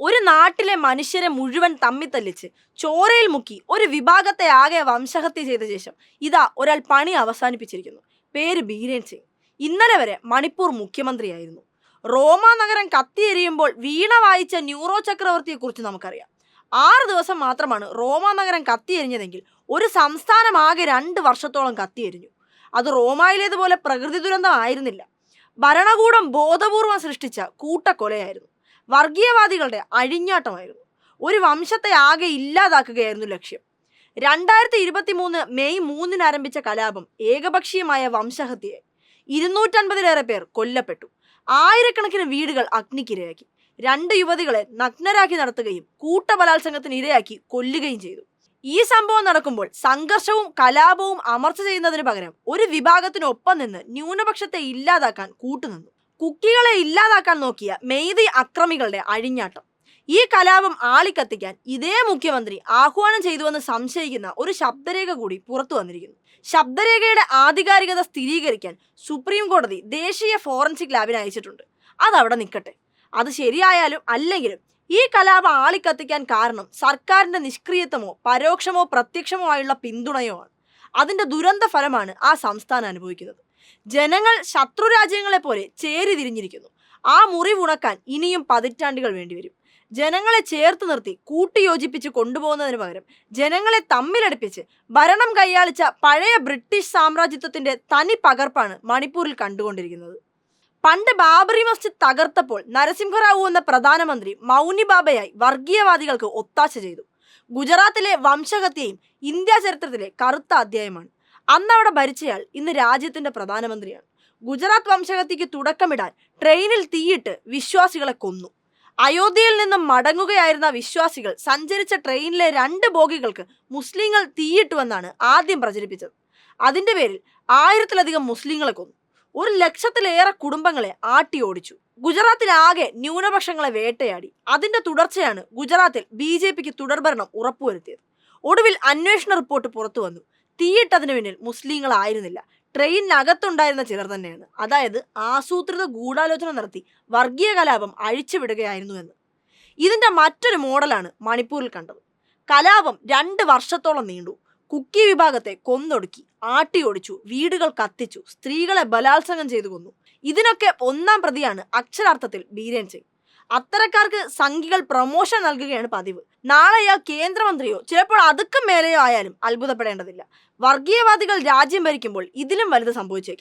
ഒരു നാട്ടിലെ മനുഷ്യരെ മുഴുവൻ തമ്മിത്തല്ലിച്ച് ചോരയിൽ മുക്കി ഒരു വിഭാഗത്തെ ആകെ വംശഹത്യ ചെയ്ത ശേഷം ഇതാ ഒരാൾ പണി അവസാനിപ്പിച്ചിരിക്കുന്നു. പേര് ബീരേൻ സിംഗ്. ഇന്നലെ വരെ മണിപ്പൂർ മുഖ്യമന്ത്രിയായിരുന്നു. റോമ നഗരം കത്തിയെരിയുമ്പോൾ വീണ വായിച്ച ന്യൂറോ ചക്രവർത്തിയെക്കുറിച്ച് നമുക്കറിയാം. ആറ് ദിവസം മാത്രമാണ് റോമ നഗരം കത്തിയെരിഞ്ഞതെങ്കിൽ ഒരു സംസ്ഥാനം ആകെ രണ്ട് വർഷത്തോളം കത്തിയെരിഞ്ഞു. അത് റോമായിലേതുപോലെ പ്രകൃതി ദുരന്തമായിരുന്നില്ല ഭരണകൂടം ബോധപൂർവം സൃഷ്ടിച്ച കൂട്ടക്കൊലയായിരുന്നു. വർഗീയവാദികളുടെ അഴിഞ്ഞാട്ടമായിരുന്നു. ഒരു വംശത്തെ ആകെ ഇല്ലാതാക്കുകയായിരുന്നു ലക്ഷ്യം. രണ്ടായിരത്തി ഇരുപത്തി മൂന്ന് മെയ് മൂന്നിന് ആരംഭിച്ച കലാപം ഏകപക്ഷീയമായ വംശഹത്യയായി. ഇരുന്നൂറ്റൻപതിലേറെ പേർ കൊല്ലപ്പെട്ടു. ആയിരക്കണക്കിന് വീടുകൾ അഗ്നിക്കിരയാക്കി രണ്ട് യുവതികളെ നഗ്നരാക്കി നടത്തുകയും കൂട്ടബലാത്സംഗത്തിന് ഇരയാക്കി കൊല്ലുകയും ചെയ്തു. ഈ സംഭവം നടക്കുമ്പോൾ സംഘർഷവും കലാപവും അമർച്ച ചെയ്യുന്നതിന് പകരം ഒരു വിഭാഗത്തിനൊപ്പം നിന്ന് ന്യൂനപക്ഷത്തെ ഇല്ലാതാക്കാൻ കൂട്ടുനിന്നു. കുക്കികളെ ഇല്ലാതാക്കാൻ നോക്കിയ മെയ്തി അക്രമികളുടെ അഴിഞ്ഞാട്ടം. ഈ കലാപം ആളിക്കത്തിക്കാൻ ഇതേ മുഖ്യമന്ത്രി ആഹ്വാനം ചെയ്തുവെന്ന് സംശയിക്കുന്ന ഒരു ശബ്ദരേഖ കൂടി പുറത്തു വന്നിരിക്കുന്നു. ശബ്ദരേഖയുടെ ആധികാരികത സ്ഥിരീകരിക്കാൻ സുപ്രീം കോടതി ദേശീയ ഫോറൻസിക് ലാബിന് അയച്ചിട്ടുണ്ട്. അതവിടെ നിൽക്കട്ടെ. അത് ശരിയായാലും അല്ലെങ്കിലും ഈ കലാപം ആളിക്കത്തിക്കാൻ കാരണം സർക്കാരിന്റെ നിഷ്ക്രിയത്വമോ പരോക്ഷമോ പ്രത്യക്ഷമോ ആയുള്ള പിന്തുണയോ ആണ്. അതിന്റെ ദുരന്ത ഫലമാണ് ആ സംസ്ഥാനം അനുഭവിക്കുന്നത്. ജനങ്ങൾ ശത്രു രാജ്യങ്ങളെ പോലെ ചേരി തിരിഞ്ഞിരിക്കുന്നു. ആ മുറിവുണക്കാൻ ഇനിയും പതിറ്റാണ്ടുകൾ വേണ്ടിവരും. ജനങ്ങളെ ചേർത്ത് നിർത്തി കൂട്ടിയോജിപ്പിച്ച് കൊണ്ടുപോകുന്നതിന് പകരം ജനങ്ങളെ തമ്മിലടുപ്പിച്ച് ഭരണം കൈയാളിച്ച പഴയ ബ്രിട്ടീഷ് സാമ്രാജ്യത്വത്തിന്റെ തനി പകർപ്പാണ് മണിപ്പൂരിൽ കണ്ടുകൊണ്ടിരിക്കുന്നത്. പണ്ട് ബാബറി മസ്ജിദ് തകർത്തപ്പോൾ നരസിംഹറാവു എന്ന പ്രധാനമന്ത്രി മൗനി ബാബയായി വർഗീയവാദികൾക്ക് ഒത്താശ ചെയ്തു. ഗുജറാത്തിലെ വംശഹത്യയും ഇന്ത്യ ചരിത്രത്തിലെ കറുത്ത അധ്യായമാണ്. അന്ന് അവിടെ ഭരിച്ചയാൾ ഇന്ന് രാജ്യത്തിന്റെ പ്രധാനമന്ത്രിയാണ്. ഗുജറാത്ത് വംശഹത്യക്ക് തുടക്കമിടാൻ ട്രെയിനിൽ തീയിട്ട് വിശ്വാസികളെ കൊന്നു. അയോധ്യയിൽ നിന്നും മടങ്ങുകയായിരുന്ന വിശ്വാസികൾ സഞ്ചരിച്ച ട്രെയിനിലെ രണ്ട് ബോഗികൾക്ക് മുസ്ലിങ്ങൾ തീയിട്ടുവെന്നാണ് ആദ്യം പ്രചരിപ്പിച്ചത്. അതിന്റെ പേരിൽ ആയിരത്തിലധികം മുസ്ലിങ്ങളെ കൊന്നു. ഒരു ലക്ഷത്തിലേറെ കുടുംബങ്ങളെ ആട്ടി ഓടിച്ചു ഗുജറാത്തിലാകെ ന്യൂനപക്ഷങ്ങളെ വേട്ടയാടി. അതിന്റെ തുടർച്ചയാണ് ഗുജറാത്തിൽ ബി ജെ പിക്ക് തുടർഭരണം ഉറപ്പുവരുത്തിയത്. ഒടുവിൽ അന്വേഷണ റിപ്പോർട്ട് പുറത്തു വന്നു തീയിട്ടതിന് പിന്നിൽ മുസ്ലിങ്ങളായിരുന്നില്ല. ട്രെയിനിനകത്തുണ്ടായിരുന്ന ചിലർ തന്നെയാണ്. അതായത് ആസൂത്രിത ഗൂഢാലോചന നടത്തി വർഗീയ കലാപം അഴിച്ചുവിടുകയായിരുന്നു എന്ന്. ഇതിന്റെ മറ്റൊരു മോഡലാണ് മണിപ്പൂരിൽ കണ്ടത്. കലാപം രണ്ട് വർഷത്തോളം നീണ്ടു. കുക്കി വിഭാഗത്തെ കൊന്നൊടുക്കി ആട്ടിയൊടിച്ചു വീടുകൾ കത്തിച്ചു സ്ത്രീകളെ ബലാത്സംഗം ചെയ്തു കൊന്നു. ഇതിനൊക്കെ ഒന്നാം പ്രതിയാണ് അക്ഷരാർത്ഥത്തിൽ ബീരേൻ സിംഗ്. അത്തരക്കാർക്ക് സംഘികൾ പ്രൊമോഷൻ നൽകുകയാണ് പതിവ്. നാളെ കേന്ദ്രമന്ത്രിയോ ചിലപ്പോൾ അതുക്കും മേലെയോ ആയാലും അത്ഭുതപ്പെടേണ്ടതില്ല. വർഗീയവാദികൾ രാജ്യം ഭരിക്കുമ്പോൾ ഇതിലും വലുത് സംഭവിച്ചേക്കാം.